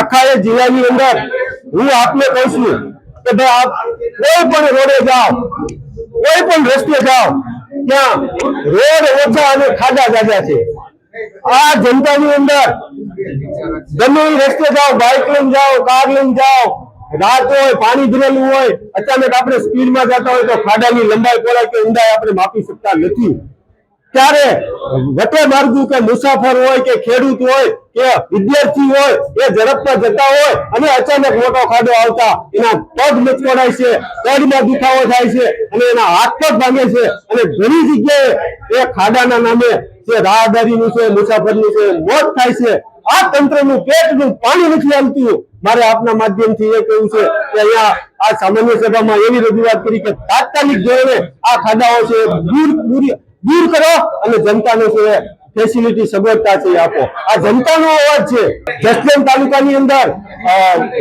આખા એ જિલ્લાની અંદર હું આપને કહું છું કે ભાઈ આપ કોઈ પણ રોડે જાઓ, કોઈ પણ રસ્તે જાઓ, ત્યાં રોડ ઓછા અને ખાડા જાજા છે. આ જનતાની અંદર ગમે રસ્તે જાઓ બાઇક લઈને જાઓ કાર લઈને જાઓ, રાત હોય, પાણી ભરેલું હોય, અચાનક આપણે સ્પીડમાં જતા હોય તો ખાડાની લંબાઈ પહોળાઈ કે ઊંડાઈ આપણે માપી શકતા નથી. ત્યારે વટે માર્ગુ કે મુસાફર હોય કે ખેડૂત હોય કે વિદ્યાર્થી હોય, એ ઝડપમાં જતા હોય અને અચાનક મોટો ખાડો આવતા એના પગ મચકોડાય છે, પગમાં દુખાવો થાય છે અને એના હાથ પગ ભાંગે છે અને ઘણી જગ્યાએ એ ખાડાના નામે જે રાહદારીનું છે, મુસાફરનું છે, મોત થાય છે. આ તંત્રનું પેટનું પાણી નથી આવતું. મારે આપના માધ્યમથી એ કહેવું છે કે અહીંયા આ સામાન્ય સભામાં એવી રજૂઆત કરી કે તાત્કાલિક ધોરણે આ ખાડાઓ છે દૂર દૂર દૂર કરો અને જનતાને છે ફેસિલિટી સગવડતા છે આપો. આ જનતાનો અવાજ છે. જસદણ તાલુકાની અંદર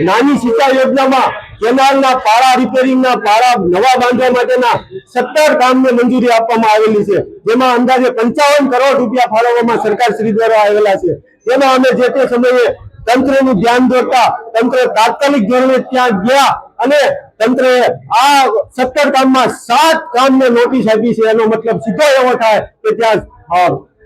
નાની સિંચાઈ યોજનામાં કેનાલના પાળા રિપેરિંગના પાળા નવા બાંધવા માટેના સત્તર કામને મંજૂરી આપવામાં આવેલી છે. જેમાં અંદાજે પંચાવન કરોડ રૂપિયા ફાળવવામાં સરકાર શ્રી દ્વારા આવેલા છે. તેમાં અમે જે તે સમયે તંત્રનું ધ્યાન દોરતા, તંત્ર તાત્કાલિક ધોરણે ત્યાં ગયા અને તંત્રે આ સત્તર કામમાં સાત કામને નોટિસ આપી છે, એનો મતલબ સીધો એવો થાય કે ત્યાં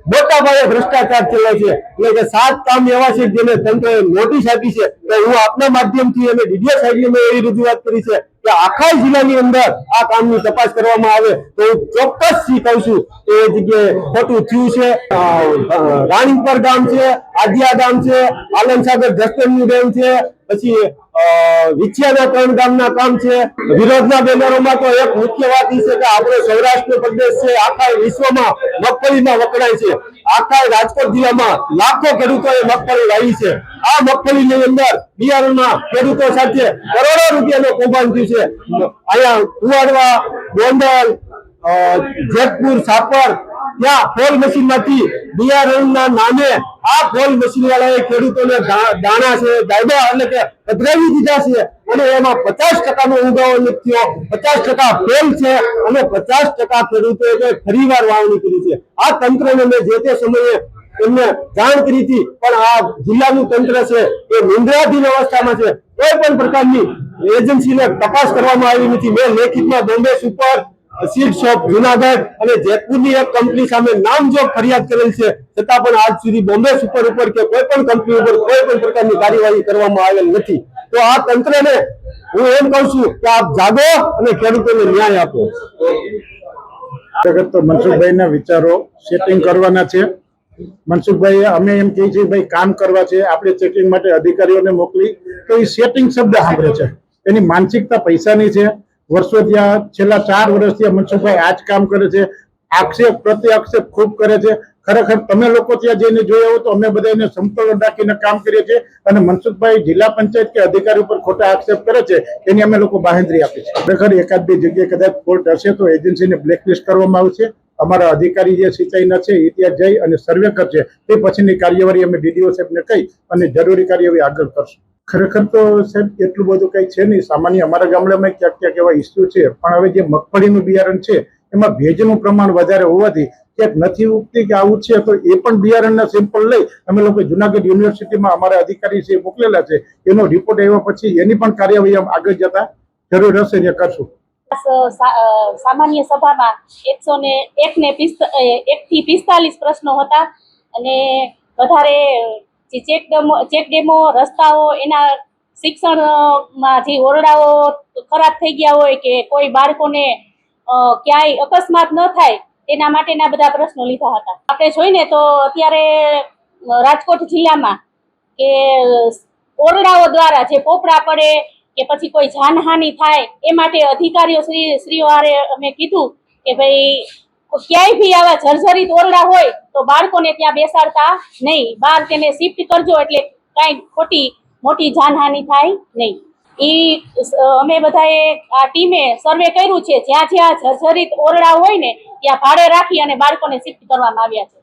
મોટા પાયે ભ્રષ્ટાચાર થયેલો છે. એટલે કે સાત કામ એવા છે જેને તંત્રએ નોટિસ આપી છે, તો હું આપના માધ્યમથી અને ડીડીએસ સાહેબને મેં એવી રજૂઆત કરી છે કે આખા જિલ્લાની અંદર આ કામની તપાસ કરવામાં આવે તો હું ચોક્કસથી કહું છું એ જગ્યાએ ખોટું થયું છે. રાણીપર ગામ છે, આદિયા ગામ છે આલમસાગર જસદણનું ડેમ છે, પછી વિછિયાના ત્રણ ગામના કામ છે. વિરોધના બેનરોમાં તો એક મુખ્ય વાત એ છે કે આપણો સૌરાષ્ટ્ર પ્રદેશ છે, આખા વિશ્વમાં મગફળીમાં વખણાય છે. આખા રાજકોટ જિલ્લામાં લાખો ખેડૂતોએ મગફળી વાવી છે. આ મગફળીની અંદર બિયારણમાં ખેડૂતો સાથે કરોડો રૂપિયાનો કૌભાંડ થયું છે. અહીંયા કુવાડવા ગોંડલ જેતપુર, સાપર, ત્યાં એટલે કે પધરાવી દીધા છે અને એમાં પચાસ ટકાનો ઉગાવો થયો. પચાસ ટકા અને પચાસ ટકા ખેડૂતોએ ફરી વાર વાવણી કરી છે. આ તંત્રને મેં જે તે સમયે એમને જાણ કરી હતી. પણ આ જિલ્લાનું તંત્ર છે, એ નિંદ્રાધીન અવસ્થામાં છે. કોઈ પણ પ્રકારની એજન્સીને તપાસ કરવામાં આવી નથી. મેં લેખિતમાં Bombay super seed shop, Junagadh અને જયપુરની એક કંપની સામે નામજોગ ફરિયાદ કરેલ છે. છતાં પણ આજ સુધી બોમ્બે સુપર ઉપર કે કોઈ પણ કંપની ઉપર કોઈ પણ પ્રકારની કાર્યવાહી કરવામાં આવેલ નથી. તો આ તંત્રને હું એમ કહું છું કે આપ જાગો અને ખેડૂતોને ન્યાય આપો. જગત તો મનસુખભાઈના વિચારો સેટિંગ કરવાના છે. મનસુખભાઈ અમે એમ કહીએ છીએ, ભાઈ, કામ કરવા છે, આપણે ચેકિંગ માટે અધિકારીઓને મોકલી. તો એ સેટિંગ શબ્દ સાંભળે છે. એની માનસિકતા પૈસાની છે. વર્ષો ત્યાં છેલ્લા ચાર વર્ષથી મનસુખભાઈ આ જ કામ કરે છે. આક્ષેપ પ્રતિ આક્ષેપ ખૂબ કરે છે. ખરેખર તમે લોકો ત્યાં જઈને જોયા હોય તો અમે બધા એને સમતોલન રાખીને કામ કરીએ છીએ અને મનસુખભાઈ જિલ્લા પંચાયત કે અધિકારી ઉપર ખોટા આક્ષેપ કરે છે, એની અમે લોકો બાહેંધરી આપી છે ખરેખર એકાદ બે જગ્યાએ કદાચ ફોલ્ટ હશે તો એજન્સીને બ્લેકલિસ્ટ કરવામાં આવશે. અમારા અધિકારી જે સિંચાઈના છે એ ત્યાં જઈ અને સર્વે કરશે તે પછીની કાર્યવાહી અમે ડીડીઓ સાહેબને કહી અને જરૂરી કાર્યવાહી આગળ કરશું. ખરેખર તો સાહેબ, એટલું બધું કંઈ છે નહીં. સામાન્ય અમારા ગામડામાં ક્યાંક ક્યાંક એવા ઇસ્યુ છે. પણ હવે જે મગફળીનું બિયારણ છે, એમાં ભેજનું પ્રમાણ વધારે હોવાથી ક્યાંક નથી ઉગતી કે આવું છે, તો એ પણ બિયારણના સેમ્પલ લઈ અમે લોકો જુનાગઢ યુનિવર્સિટીમાં અમારા અધિકારી છે મોકલેલા છે. એનો રિપોર્ટ આવ્યા પછી એની પણ કાર્યવાહી આગળ જતા જરૂર હશે જે કરશું. સામાન્ય સભામાં એકસો ને એક ને એક થી પિસ્તાલીસ પ્રશ્નો હતા અને વધારે જે ચેક ડેમો ચેક ડેમો, રસ્તાઓ, એના શિક્ષણમાં જે ઓરડાઓ ખરાબ થઈ ગયા હોય કે કોઈ બાળકોને ક્યાંય અકસ્માત ન થાય, તેના માટેના બધા પ્રશ્નો લીધા હતા. આપણે જોઈને તો અત્યારે રાજકોટ જિલ્લામાં કે ઓરડાઓ દ્વારા જે પોપડા પડે કે પછી કોઈ જાનહાનિ થાય, એ માટે અધિકારીઓ શ્રી શ્રીઓહારે અમે કીધું કે ભાઈ ક્યાંય બી આવા જર્જરિત ઓરડા હોય તો બાળકોને ત્યાં બેસાડતા નહીં. બહાર તેને શિફ્ટ કરજો એટલે કાંઈ ખોટી, મોટી જાનહાનિ થાય નહીં. ઈ અમે બધાએ આ ટીમે સર્વે કર્યું છે. જ્યાં જ્યાં જર્જરિત ઓરડા હોય ને, ત્યાં ભાડે રાખી અને બાળકોને શિફ્ટ કરવામાં આવ્યા છે.